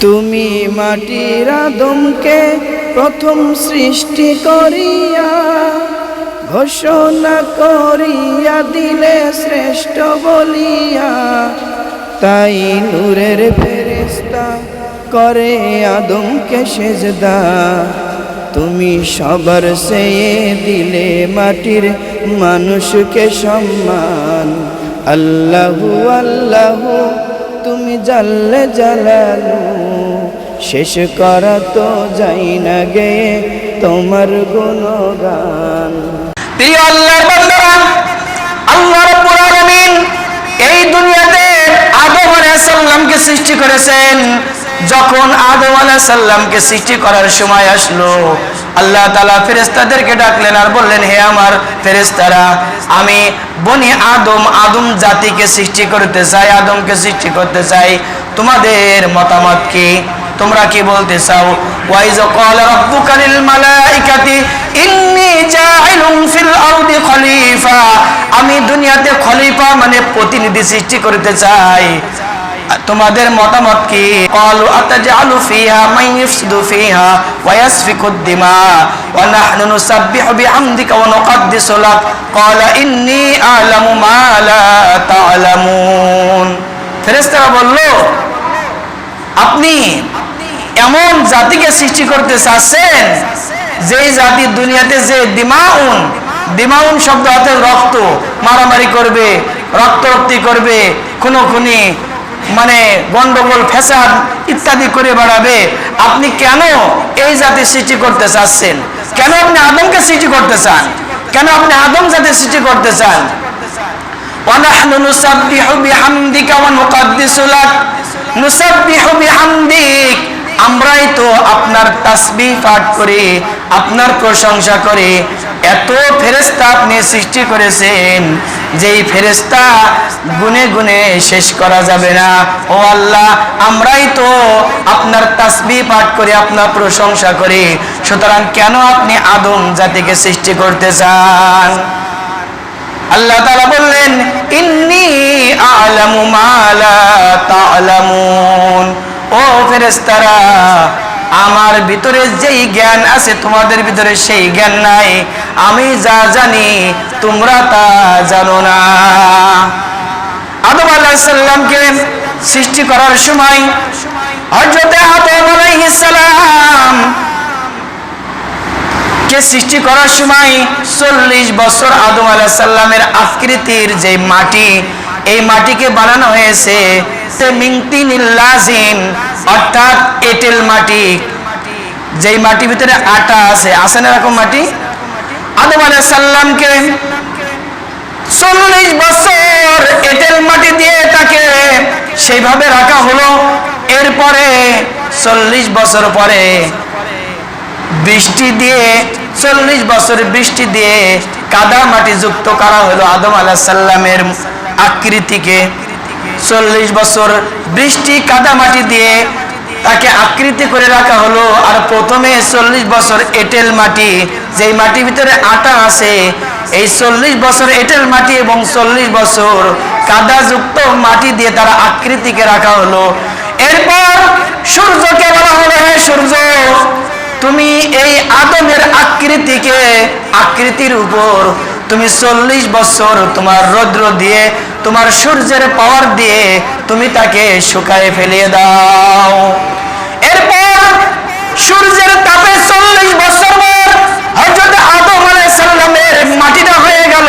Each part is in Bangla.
তুমি মাটির আদমকে প্রথম সৃষ্টি করিয়া ঘোষণা করিয়া দিলে শ্রেষ্ঠ বলিয়া তাই নূরের ফেরেস্তা করে আদমকে সেজদা। তুমি সবার চেয়ে দিলে মাটির মানুষকে সম্মান। আল্লাহু আল্লাহু তুমি জাল্লে জালালু, শেষ করা তো যাই না গে তোমার গুণগান। প্রিয় আল্লাহর বান্দারা আল্লাহ রাব্বুল এই দুনিয়াতে আদম আলাইহিস সালামকে সৃষ্টি করেছেন। যখন আদম আলাইহিস সালামকে সৃষ্টি করার সময় আসলো আল্লাহ তালা ফেরেস্তাদেরকে ডাকলেন আর বললেন, হে আমার ফেরেস্তারা আমি বনি আদম আদম জাতিকে সৃষ্টি করতে চাই, আদমকে সৃষ্টি করতে চাই। তোমাদের মতামত কি? তোমরা কি বলতে চাও? ওয়াইজ ক্বালা রাব্বুকা লিল মালাইকাতি, ইন্নী জাইলুম ফিল আরদি খলিফা। আমি দুনিয়াতে খলিফা মানে প্রতিনিধি সৃষ্টি করতে চাই। তোমাদের মতামত কি? ক্বালু আতাজআলু ফিহা, মান ইফসিদু ফিহা, ওয়া ইয়াসফিকুদ দিমা, ওয়া নাহনু নুসাব্বিহু বিহামদিকা ওয়া নুকদ্দিসু লাক। ক্বালা ইন্নী আ'লামু মা লা তা'লামুন ফেরেশতারা বলল, আপনি এমন জাতিকে সৃষ্টি করতে চাচ্ছেন, যেই জাতি দুনিয়াতে যে দিমাউন দিমাউন শব্দ হাতে রক্ত, মারামারি করবে, রক্তরক্তি করবে খুনো খুনি মানে গন্ডগোল ফ্যাসাদ ইত্যাদি করে বেড়াবে আপনি কেন এই জাতি সৃষ্টি করতে চাচ্ছেন কেন আপনি আদমকে সৃষ্টি করতে চান কেন আপনি আদম জাতি সৃষ্টি করতে চান ونحن نسبح بحمدك ونقدس لك نسبح بحمدك আমরাই তো আপনার তাসবিহ পাঠ করে আপনার প্রশংসা করে এত ফেরেস্তা আপনি সৃষ্টি করেছেন যেই ফেরেস্তা গুনে গুনে শেষ করা যাবে না। ও আল্লাহ, আমরাই তো আপনার তাসবিহ পাঠ করে, আপনার প্রশংসা করি। সুতরাং কেন আপনি আদম জাতিকে সৃষ্টি করতে চান? আল্লাহ তাআলা বললেন, ইন্নি আ'লামু মা লা তা'লামুন। ও ফেরেশতারা আমার ভিতরে যেই জ্ঞান আছে, তোমাদের ভিতরে সেই জ্ঞান নাই। আমি যা জানি, তোমরা তা জানো না। আদম সালামকে সৃষ্টি করার সময় কে সৃষ্টি করার সময় চল্লিশ বছর আদম আলাহ আকৃতির যে মাটি, এই মাটিকে বানানো হয়েছে, সে মিংতিনিল্লাজিন। অর্থাৎ এটেল মাটি। যেই মাটির ভিতরে আটা আছে আছে না এরকম মাটি? আদম আলাহ সাল্লামকে চল্লিশ বছর এটেল মাটি দিয়ে তাকে সেইভাবে রাখা হলো। এরপরে চল্লিশ বছর পরে বৃষ্টি দিয়ে, চল্লিশ বছর বৃষ্টি দিয়ে কাদা মাটি যুক্ত করা হলো আদম আলাহ সাল্লামের আকৃতিকে। চল্লিশ বছর বৃষ্টি কাদা মাটি দিয়ে তাকে আকৃতি করে রাখা হলো। আর প্রথমে চল্লিশ বছর এঁটেল মাটি, যেই মাটির ভিতরে আটা আছে, এই চল্লিশ বছর এঁটেল মাটি এবং চল্লিশ বছর কাদাযুক্ত মাটি দিয়ে তারা আকৃতিকে রাখা হলো। এরপর সূর্যকে বলা হলো হ্যাঁ সূর্য, তুমি এই আদমের আকৃতিকে, আকৃতির উপর তুমি চল্লিশ বছর তোমার রৌদ্র দিয়ে, তোমার সূর্যের পাওয়ার দিয়ে তুমি তাকে শুকায় ফেলিয়ে দাও। এরপর সূর্যের তাপে চল্লিশ বছর হজরত আদম আলাইহিস সালামের মাটিটা হয়ে গেল।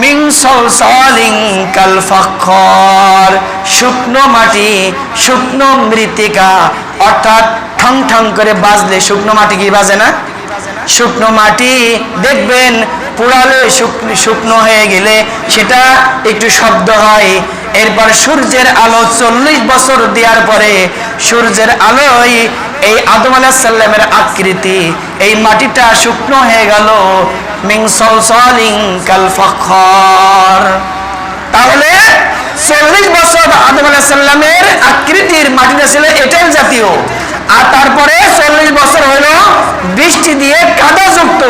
মিং সলসলিং কাল ফখর শুকনো মাটি, শুকনো মৃত্তিকা, অর্থাৎ ঠং ঠং করে বাজলে শুকনো মাটি কি বাজে না? শুকনো মাটি, দেখবেন পুরালে শুকনো হয়ে গেলে সেটা একটু শব্দ হয়। এরপর সূর্যের আলো চল্লিশ বছর দেওয়ার পরে সূর্যের আলোয় এই আদম আলাহ সাল্লামের আকৃতি। এই মাটিটা শুকনো হয়ে গেল। তাহলে চল্লিশ বছর আদম আলাহ সাল্লামের আকৃতির মাটিটা ছিল এটেল জাতীয়। আর তারপরে চল্লিশ বছর হলো বৃষ্টি দিয়ে কাদা যুক্ত।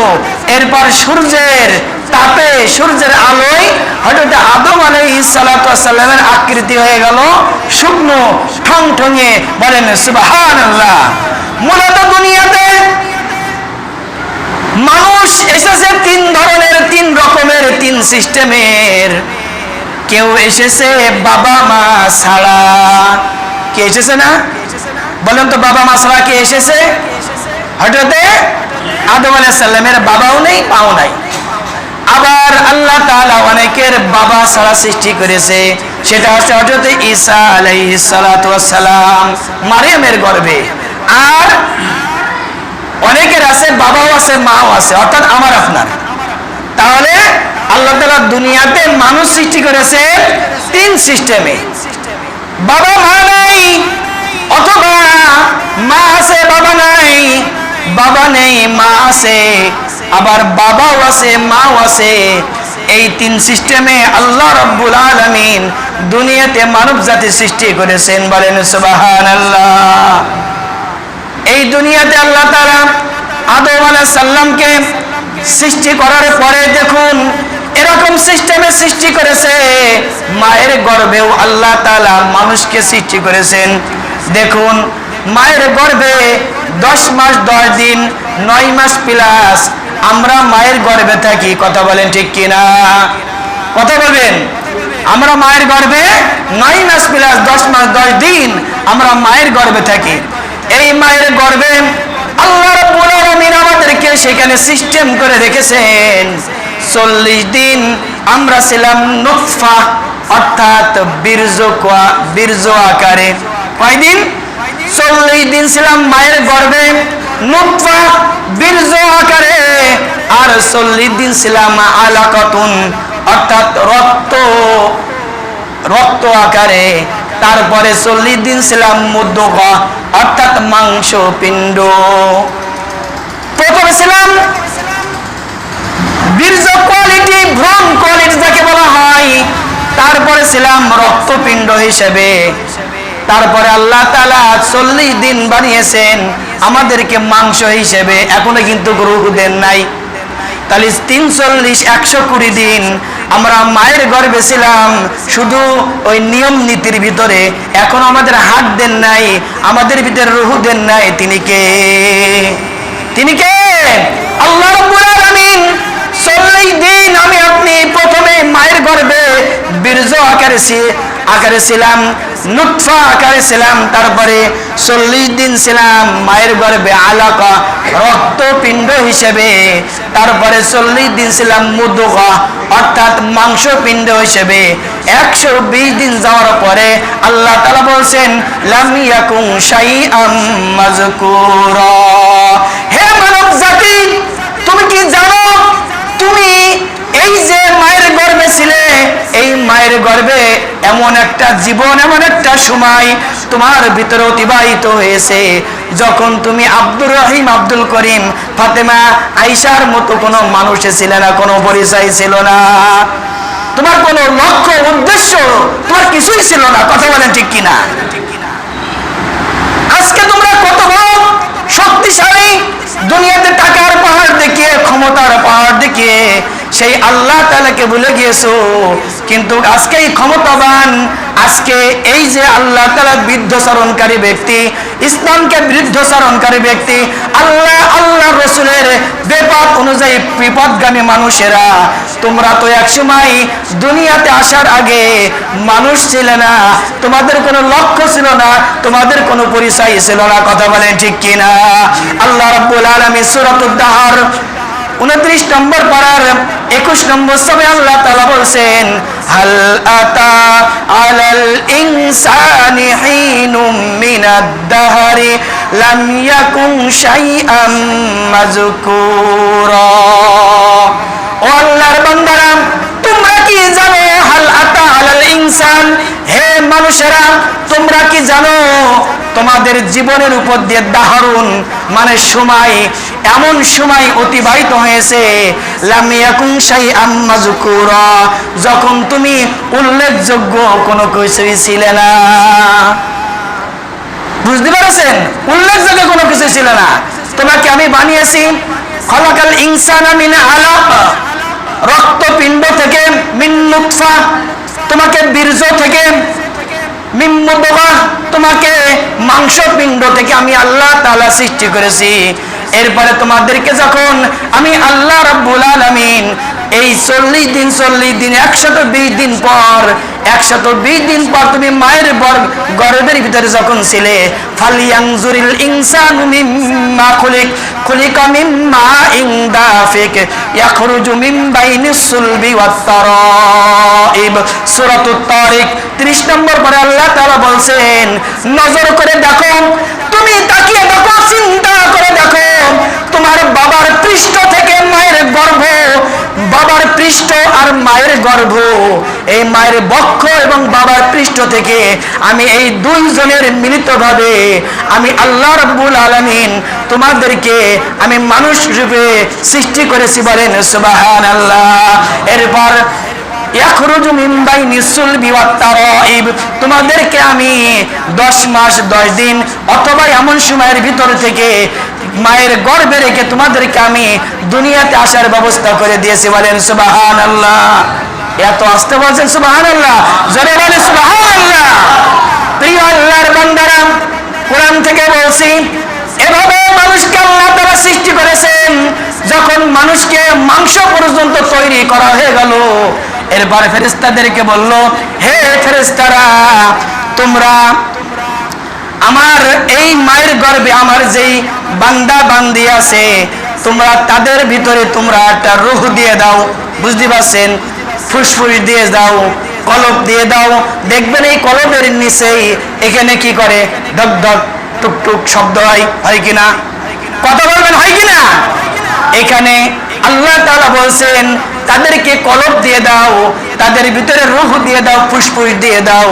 এরপর সূর্যের তাপে, সূর্যের আলোয় হঠাৎ আদম আলাইহিস সালাতু সাল্লামের আকৃতি হয়ে গেল শুকনো ঠং ঠঙে বলেন সুবহানাল্লাহ। মূলত দুনিয়াতে মানুষ এসেছে তিন ধরনের, তিন রকমের, তিন সিস্টেমের। কেউ এসেছে বাবা মা ছাড়া, কে এসেছে না? বলেন তো বাবা মা ছাড়া কে এসেছে? হঠাৎ আদম আলাইহিস সাল্লামের বাবাও নেই পাও নাই। আবার আল্লাহ তাআলা অনেকের বাবা ছাড়া সৃষ্টি করেছে, সেটা হচ্ছে হযরত ঈসা আলাইহিস সালাতু সালাম, মারিয়ামের গর্ভে। আর অনেকের আছে, বাবাও আছে, মাও আছে, অর্থাৎ আমার আপনার। তাহলে আল্লাহ তালা দুনিয়াতে মানুষ সৃষ্টি করেছে তিন সিস্টেমে। বাবা মা নাই অথবা মা আছে বাবা নাই, বাবা নেই, মা আছে, আবার বাবাও আছে, মাও আছে। এই তিন সিস্টেমে আল্লাহ রব্বুল আলামিন দুনিয়াতে মানব জাতি সৃষ্টি করেছেন বলেন সুবহানাল্লাহ। এই দুনিয়াতে আল্লাহ তাআলা আদম সালামকে সৃষ্টি করার পরে দেখুন, এরকম সিস্টেমে সৃষ্টি করেছে, মায়ের গর্ভেও আল্লাহ তাআলা মানুষকে সৃষ্টি করেছেন। দেখুন, মায়ের গর্ভে দশ মাস, দশ দিন, নয় মাস প্লাস আমরা মায়ের গর্ভে থাকি। কথা বলেন ঠিক কিনা? কথা বলবেন? আমরা মায়ের গর্ভে নয় মাস প্লাস দশ মাস, দশ দিন আমরা মায়ের গর্ভে থাকি। এই মায়ের গর্ভে আল্লাহ আমাদেরকে সেখানে সিস্টেম করে রেখেছেন। চল্লিশ দিন আমরা ছিলাম নুতফা, অর্থাৎ বীর্য বীর্য আকারে। কয়দিন? চল্লিশ দিন ছিলাম মায়ের গর্ভে, নুতফা বীর্য আকারে, আর চল্লিশ দিন ছিলাম আলাকাতুন, অর্থাৎ রক্ত রক্ত আকারে। তারপরে চল্লিশ দিন ছিলাম মুদ্দগা অর্থাৎ মাংস পিণ্ড প্রথমে ছিলাম বীর্য কোয়ালিটি ভ্রম কোয়ালিটি যাকে বলা হয়। তারপরে ছিলাম রক্তপিণ্ড হিসেবে। তারপরে আল্লাহ তালা চল্লিশ দিন বানিয়েছেন। আমাদেরকে মাংস হিসেবে এখনও কিন্তু রূপ দেন নাই। তাহলে তিন চল্লিশ একশো কুড়ি দিন আমরা মায়ের গর্বে ছিলাম। শুধু ওই নিয়ম নীতির ভিতরে এখন আমাদের হাত দেন নাই, আমাদের ভিতরে রুহু দেন নাই। তিনি কে? তিনি কে? আল্লাহ চল্লিশ দিন আমি আপনি প্রথমে মায়ের গর্ভে বীর্য আকারে আকারে ছিলাম। নুৎফা আকারে ছিলাম, তারপরে চল্লিশ দিন ছিলাম মায়ের রক্তপিণ্ড হিসেবে। তারপরে চল্লিশ দিন ছিলাম অর্থাৎ হিসেবে। একশো বিশ দিন যাওয়ার পরে আল্লাহ তালা বলছেন লামিয়াকুং শাই আম মাজকুরা। হে মানব জাতি, তুমি কি জানো? তুমি এই যে মায়ের গর্ভে ছিলে এই মায়ের গর্ভে এমন একটা জীবন, এমন একটা সময় তোমার ভিতরে অতিবাহিত হয়েছে। যখন তুমি আব্দুর রহিম, আব্দুল করিম, ফাতেমা আইসার মতো কোনো মানুষে ছিল না, কোনো পরিচয় ছিল না। তোমার কোনো লক্ষ্য, উদ্দেশ্য তোমার কিছুই ছিল না, কথা বলেন ঠিক কিনা? আজকে তোমরা কত বড় শক্তিশালী দুনিয়াতে টাকার পাহাড় দেখিয়ে, ক্ষমতার পাহাড় দেখিয়ে সেই আল্লাহ তালাকে ভুলে গিয়েছো। কিন্তু আজকে এই ক্ষমতাবান, আজকে এই যে আল্লাহ তালা বৃদ্ধচারণকারী ব্যক্তি, ইসলামকে বৃদ্ধচারণকারী ব্যক্তি, আল্লাহ আল্লাহ রসুলের বেপথ অনুযায়ী বিপদগামী মানুষেরা, তোমরা তো একসময় দুনিয়াতে আসার আগে মানুষ ছিলে না, তোমাদের কোনো লক্ষ্য ছিল না, তোমাদের কোনো পরিচয় ছিল না, কথা বলেন ঠিক কিনা? আল্লাহ রাব্বুল আলামিন সূরাতুদ দাহর, উনত্রিশ নম্বর পারার একুশ নম্বর সবে আল্লাহ তালা বলছেন হাল আতা আলাল ইনসানি হিনুম মিনাদ দাহরি লাম ইয়াকুন শাইআম মাজকুরা ও আল্লাহর তোমরা কি জানো হাল আতা আলাল ইনসান হে মানুষেরা, তোমরা কি জানো তোমাদের জীবনের উপর দিয়ে দাহরুন মানে সময় এমন সময় অতিবাহিত হয়েছে যখন তুমি উল্লেখযোগ্য কোনো কিছুই ছিলে না। বুঝতে পেরেছেন? উল্লেখযোগ্য কোনো কিছু ছিল না। তোমাকে আমি বানিয়েছি, খলাকাল ইনসান মিন আলাক, রক্তপিণ্ড থেকে মিন তোমাকে বীর্য থেকে মিম্মুদগা তোমাকে মাংসপিণ্ড থেকে আমি আল্লাহ তাআলা সৃষ্টি করেছি। এরপরে তোমাদেরকে যখন আমি আল্লাহ রাব্বুল আলামিন এই চল্লিশ দিন চল্লিশ দিন, একশত বিশ দিন পর, একশত বিশ দিন পর তুমি মায়ের বর, গর্ভের ভিতরে যখন ছিলে ফালিয়াংজুরিল ইনসানু মিম্মা খুলিক মিম্মা ইয়াখরুজু সুলবি সূরাতুত তারিক 30 নম্বর পরে আল্লাহ তাআলা বলছেন, নজর করে দেখো তুমি তাকিয়ে দেখো, চিন্তা করে দেখো, তোমার বাবার পৃষ্ঠ থেকে মায়ের গর্ভ, বাবার পৃষ্ঠ আর মায়ের গর্ভ। এই মায়ের বক্ষ এবং বাবার পৃষ্ঠ থেকে আমি এই দুইজনের মিলিতভাবে আমি আল্লাহ রাব্বুল আলামিন তোমাদেরকে আমি মানুষ রূপে সৃষ্টি করেছি বলেন সুবহানাল্লাহ। এরপর তোমাদেরকে আমি 10 মাস 10 দিন অথবা এমন সময়ের ভিতর থেকে মায়ের গর্ভে রেখে তোমাদেরকে আমি দুনিয়াতে আসার ব্যবস্থা করে দিয়েছি। বলেন, সুবহানাল্লাহ। এত আসতে বলছেন, সুবহানাল্লাহ? জোরে বলে সুবহানাল্লাহ। প্রিয় আল্লাহর বান্দারা, কোরআন থেকে বলছি, এভাবে মানুষকে আল্লাহ তারা সৃষ্টি করেছেন, যখন মানুষকে মাংস পর্যন্ত তৈরি করা হয়ে গেল। এরপরে ফেরেস্তাদেরকে বলল, হে ফেরেস্তারা তোমরা আমার এই মায়ের গর্ভে আমার যেই বান্দা বান্দি আছে, তোমরা তাদের ভিতরে তোমরা একটা রুহ দিয়ে দাও, বুঝতে পারছেন? ফুসফুস দিয়ে দাও কলব দিয়ে দাও। দেখবেন এই কলবের নিচেই এখানে কি করে? ধক ধক, টুক টুক শব্দ হয় হয় কিনা কথা বলবেন, হয় কিনা এখানে আল্লাহ তাআলা বলছেন তাদেরকে কলব দিয়ে দাও, তাদের ভিতরে রুহ দিয়ে দাও ফুসফুস দিয়ে দাও।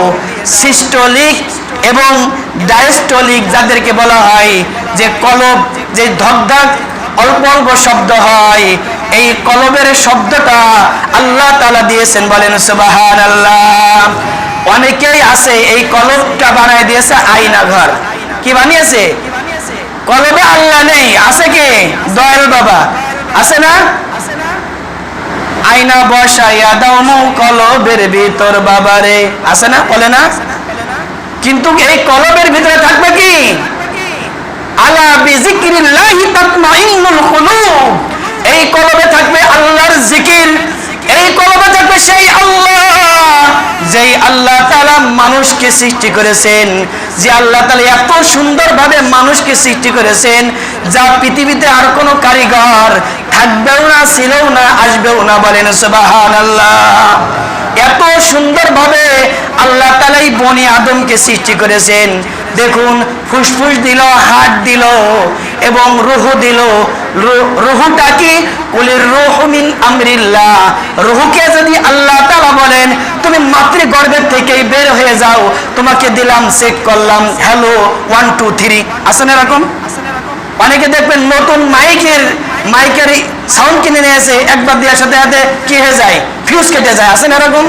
সিস্টোলিক এবং ডায়াস্টোলিক যাদেরকে বলা হয়, যে কলব, যে ধকধক, অল্প অল্প শব্দ হয়। এই কলবের শব্দটা আল্লাহ তালা দিয়েছেন, বলেন সুবাহান আল্লাহ অনেকেই আছে, এই কলবটা বানায় দিয়েছে আয়না ঘর। কি বানিয়েছে? কলবে আল্লাহ নেই, আছে কে? দয়াল বাবা। আছে না? আয়না বসাইয়া দাও মৌ কলবের ভিতর, বাবারে। আছে না? বলে না? কিন্তু এই কলবের ভিতরে থাকবে কি? আলা বিজিকিরিল্লাহি তাতমাইন্নুল কুলুব। এই কলবে থাকবে আল্লাহর জিকির। এই কলবে থাকবে সেই আল্লাহ। যেই আল্লাহ তাআলা মানুষকে সৃষ্টি করেছেন, যে আল্লাহ তাআলা এত সুন্দরভাবে মানুষকে সৃষ্টি করেছেন যা পৃথিবীতে আর কোনো কারিগর থাকবেও না, ছিলও না, আসবেও না বলেন সুবহানাল্লাহ। এত সুন্দরভাবে আল্লাহ তালাই বনি আদমকে সৃষ্টি করেছেন। দেখুন, ফুসফুস দিল হাট দিল এবং রুহ দিল। রুহুটা কি? কুলির রুহমিন আমরিল্লাহ। রুহুকে যদি আল্লাহ তালা বলেন, তুমি মাতৃগর্ভের থেকেই বের হয়ে যাও, তোমাকে দিলাম চেক করলাম, হ্যালো ওয়ান টু থ্রি আসেন এরকম? অনেকে দেখবেন নতুন মাইকের মাইকের সাউন্ড কিনে নিয়ে এসে একবার দেওয়ার সাথে সাথে কি হয়ে যায়? ফিউজ কেটে যায়। আসেন এরকম?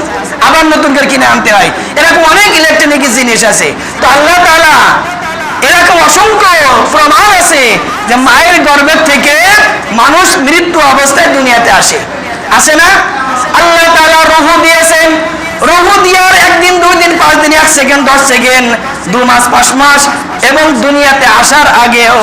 আবার নতুন করে কিনে আনতে হয়। এরকম অনেক ইলেকট্রনিক জিনিস আছে। তো আল্লাহ তাআলা এরকম অসংখ্য প্রমাণ আছে যে মায়ের গর্ভের থেকে মানুষ মৃত্যু অবস্থায় দুনিয়াতে আসে। আসে না? আল্লাহ তাআলা রুহ দিয়েছেন। রুহ দেওয়ার একদিন, দুই দিন, পাঁচ দিন, এক সেকেন্ড, দশ সেকেন্ড দু মাস, পাঁচ মাস এবং দুনিয়াতে আসার আগেও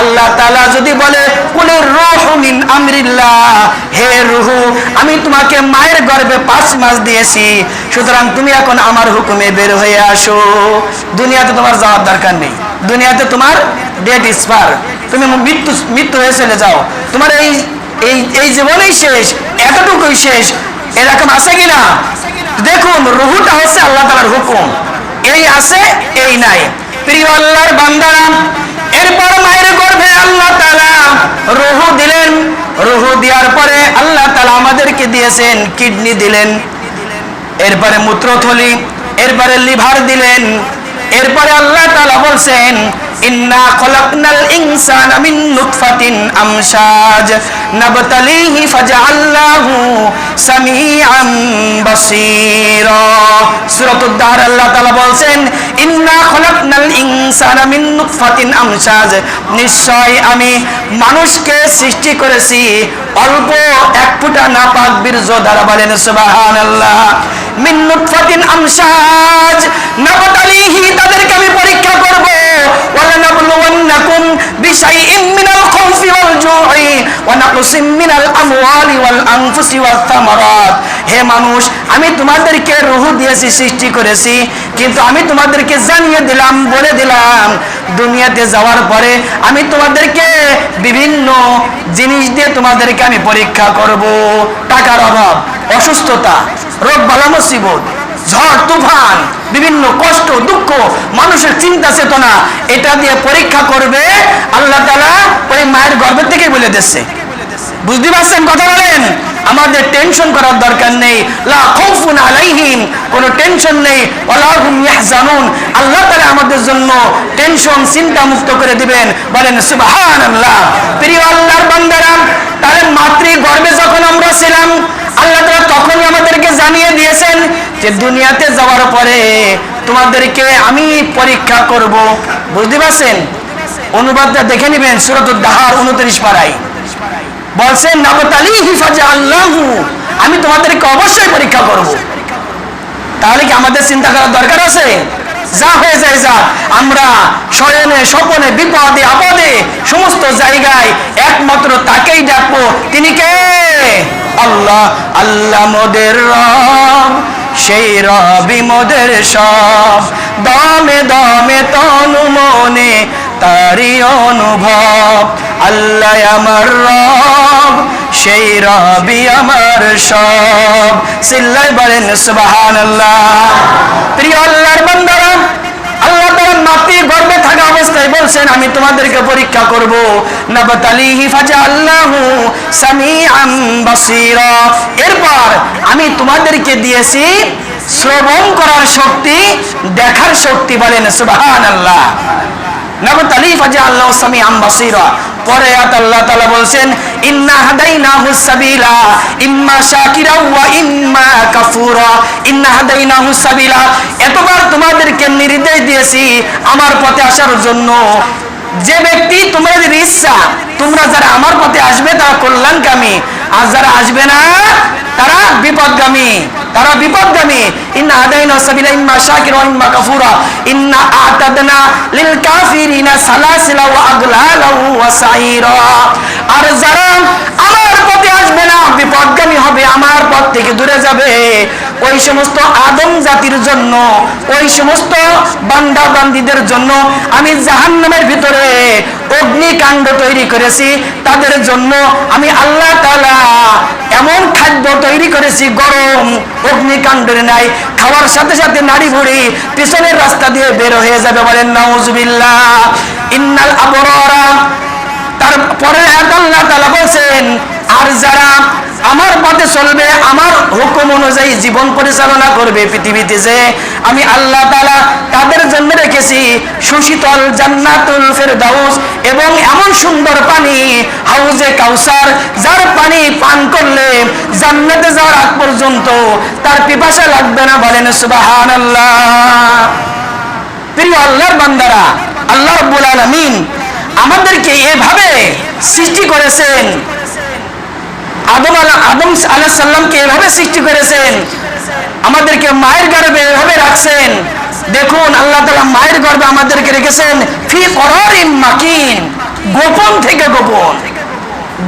আল্লাহ তালা যদি বলে, কুলের রুহ মিন আমরিল্লাহ হে রুহু, আমি তোমাকে মায়ের গর্ভে পাঁচ মাস দিয়েছি, সুতরাং তুমি এখন আমার হুকুমে বের হয়ে আসো। দুনিয়াতে তোমার যাওয়ার দরকার নেই। দুনিয়াতে তোমার ডেট ইসপার তুমি মৃত্যু মৃত্যু হয়ে চলে যাও। তোমার এই এই এই জীবনেই শেষ, এতটুকুই শেষ। এরকম আছে কিনা? দেখুন, রুহুটা হচ্ছে আল্লাহ তালার হুকুম। এই আছে, এই নাই। প্রিয় আল্লাহর বান্দারা, এরপর মায়ের গর্ভে আল্লাহ তালা রুহু দিলেন। রুহু দেওয়ার পরে আল্লাহ তালা আমাদেরকে দিয়েছেন, কিডনি দিলেন। এরপরে মূত্রথলি, এরপরে লিভার দিলেন। এরপরে আল্লাহ তালা বলছেন ইন্না ইনসানা মিন নুতফাতিন নাবতালিহি সামিআন বাসীরা। দাহর আল্লাহ তাআলা বলছেন, ইন্না খলাকনাল ইনসানা মিন নুতফাতিন আমশাজ। নিশ্চয় আমি মানুষকে সৃষ্টি করেছি অল্প এক ফুটা নাপাক বীর্য দ্বারা বলেন সুবহানাল্লাহ। তাদেরকে আমি পরীক্ষা হে মানুষ, আমি তোমাদেরকে রূহ দিয়েছি, সৃষ্টি করেছি, কিন্তু আমি তোমাদেরকে জানিয়ে দিলাম, বলে দিলাম দুনিয়াতে যাওয়ার পরে আমি তোমাদেরকে বিভিন্ন জিনিস দিয়ে তোমাদেরকে আমি পরীক্ষা করব। টাকার অভাব, অসুস্থতা, রোগ বালা মুসিবত, ঝড়, তুফান, বিভিন্ন কষ্ট, দুঃখ, মানুষের চিন্তা চেতনা, এটা দিয়ে পরীক্ষা করবে। আল্লাহ তালা ওই মায়ের গর্ভ থেকে বলে দিচ্ছে বুঝতে পারছেন কথা বলেন? আমাদের টেনশন করার দরকার নেই। লা খাউফুন আলাইহিম, কোনো টেনশন নেই। ওয়ালা ইয়াহজানুন। আল্লাহ তাআলা আমাদের জন্য টেনশন চিন্তা মুক্ত করে দিবেন। বলেন, সুবহানাল্লাহ। প্রিয় আল্লাহর বান্দারা, তাহলে মাতৃ গর্ভে যখন আমরা ছিলাম, আল্লাহ তাআলা তখনই আমাদেরকে জানিয়ে দিয়েছেন যে দুনিয়াতে যাওয়ার পরে তোমাদেরকে আমি পরীক্ষা করব। বুঝতে পারছেন? অনুবাদটা দেখে নেবেন সুরাতুদ দাহার উনত্রিশ পাড়ায় বলছেন নাবতালি হিফাজে আল্লাহু আমি তোমাদেরকে অবশ্যই পরীক্ষা করব। তাহলে কি আমাদের চিন্তা করার দরকার আছে? যা হয়ে যায় যা। আমরা শয়নে, স্বপনে, বিপদে, আপদে সমস্ত জায়গায় একমাত্র তাকেই ডাকবো। তিনি কে? আল্লাহ আল্লাহ মোদের রব। সেই রবি মোদের সব। দমে দমে তারি অনুভব। আল্লাহ আমার রব, সেই রবি আমার সব। সিল্লাই বলেন সুবাহান আল্লাহ প্রিয় আল্লাহর বান্দারা, আল্লাহ তাআলা মাতৃ গর্ভে থাকা অবস্থায় বলছেন, আমি তোমাদেরকে পরীক্ষা করব। নাবাতালিহি ফাজআল্লাহু সামিআন বাসীরা। এরপর আমি তোমাদেরকে দিয়েছি শ্রবণ করার শক্তি, দেখার শক্তি বলেন, সুবহানাল্লাহ। পরে আল্লাহ বলছেন, ইন্না ইম্মা ইম্মা ইন্না এতবার তোমাদেরকে নির্দেশ দিয়েছি আমার পথে আসার জন্য। যে ব্যক্তি তোমাদের ইচ্ছা, তোমরা যারা আমার পথে আসবে তারা কল্যাণকামী, আর যারা আসবে না, তারা বিপদগামী তারা বিপদগামী। ইন্না আদাইনা সাবিলা ইম্মা শাকিরা ওয়া ইম্মা কাফুরা ইন্না আতাদনা লিল কাফিরিনা সালাসিলা ওয়া আমার পথে আসবে না, বিপদগামী হবে, আমার পথ থেকে দূরে যাবে। ওই সমস্ত আদম জাতির জন্য, ওই সমস্ত বান্দা বান্দিদের জন্য আমি জাহান্নামের ভিতরে অগ্নিকাণ্ড তৈরি করেছি। তাদের জন্য আমি আল্লাহ তাআলা এমন খাদ্য তৈরি করেছি, গরম অগ্নিকাণ্ডের নাই খাওয়ার সাথে সাথে নাড়ি ভুড়ি পিছনের রাস্তা দিয়ে বের হয়ে যাবে বলেন, নাউজুবিল্লাহ। ইন্নাল আবরারা। তারপরে আল্লাহ তাআলা আর যারা আমার পথে চলবে, আমার হুকুম অনুযায়ী জীবন পরিচালনা করবে পৃথিবীতে যে আমি আল্লাহ তালা তাদের জন্য রেখেছি, সুশীতল জান্নাতুল ফেরদাউস এবং এমন সুন্দর পানি, হাউজে কাউসার, যার পানি পান করলে জান্নাতে যাওয়ার আগ পর্যন্ত তার পিপাসা লাগবে না, বলেন সুবহানাল্লাহ। প্রিয় আল্লাহর বান্দারা, আল্লাহ রাব্বুল আলামিন আমাদেরকে এভাবে সৃষ্টি করেছেন। আদম আলা, আদম আলাহ সাল্লামকে এভাবে সৃষ্টি করেছেন। আমাদেরকে মায়ের গর্ভে এভাবে রাখছেন। দেখুন, আল্লাহ তালা মায়ের গর্ভে আমাদেরকে রেখেছেন ফি করারিন মাকিন, গোপন থেকে গোপন।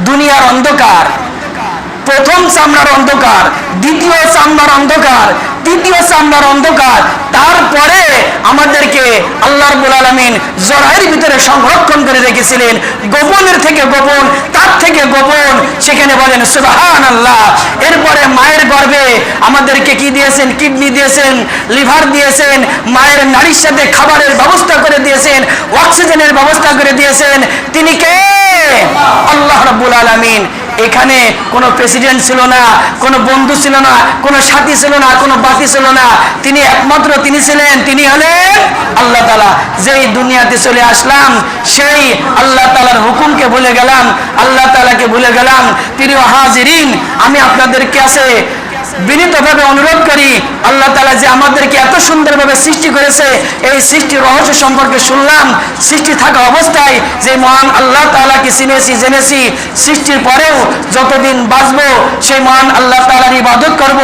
দুনিয়ার অন্ধকার। প্রথম চামড়ার অন্ধকার, দ্বিতীয় চামড়ার অন্ধকার, তৃতীয় চামড়ার অন্ধকার, তারপরে আমাদেরকে আল্লাহ আলমিন জরাইয়ের ভিতরে সংরক্ষণ করে রেখেছিলেন। গোপনের থেকে গোপন, তার থেকে গোপন। সেখানে বলেন সুবাহান আল্লাহ এরপরে মায়ের গর্ভে আমাদেরকে কি দিয়েছেন? কিডনি দিয়েছেন, লিভার দিয়েছেন, মায়ের নারীর সাথে খাবারের ব্যবস্থা করে দিয়েছেন, অক্সিজেনের ব্যবস্থা করে দিয়েছেন। তিনি কে? আল্লাহ রাব্বুল আলামিন। এখানে কোনো প্রেসিডেন্ট ছিল না, কোনো বন্ধু ছিল না, কোনো সাথী ছিল না, কোনো বাতি ছিল না। তিনি একমাত্র তিনি ছিলেন, তিনি হলেন আল্লাহ তালা যেই দুনিয়াতে চলে আসলাম, সেই আল্লাহ তালার হুকুমকে ভুলে গেলাম, আল্লাহ তালাকে ভুলে গেলাম। প্রিয় হাজিরিন, আমি আপনাদের কাছে বিনীতভাবে অনুরোধ করি, আল্লাহ তালা যে আমাদেরকে এত সুন্দরভাবে সৃষ্টি করেছে, এই সৃষ্টির রহস্য সম্পর্কে শুনলাম, সৃষ্টি থাকা অবস্থায় যে মহান আল্লাহ তালাকে চিনেছি, জেনেছি, সৃষ্টির পরেও যতদিন বাঁচবো, সেই মহান আল্লাহ তালার ইবাদত করব,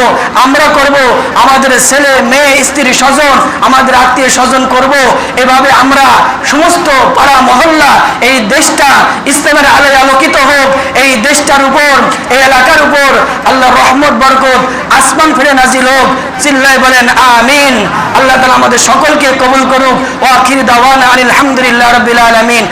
আমরা করব, আমাদের ছেলে, মেয়ে, স্ত্রী, স্বজন, আমাদের আত্মীয় স্বজন করব, এভাবে আমরা সমস্ত পাড়া, মহল্লা, এই দেশটা ইসলামের আলোয় আলোকিত হোক, এই দেশটার উপর, এই এলাকার উপর আল্লাহ রহমত, বরকত আসমান ফিরে নাজিল হোক, চিল্লায় বলেন, আমিন। আল্লাহ তালা আমাদের সকলকে কবুল করুক। ও আখির দাওয়ান আলহামদুলিল্লাহ রবিল আলমিন।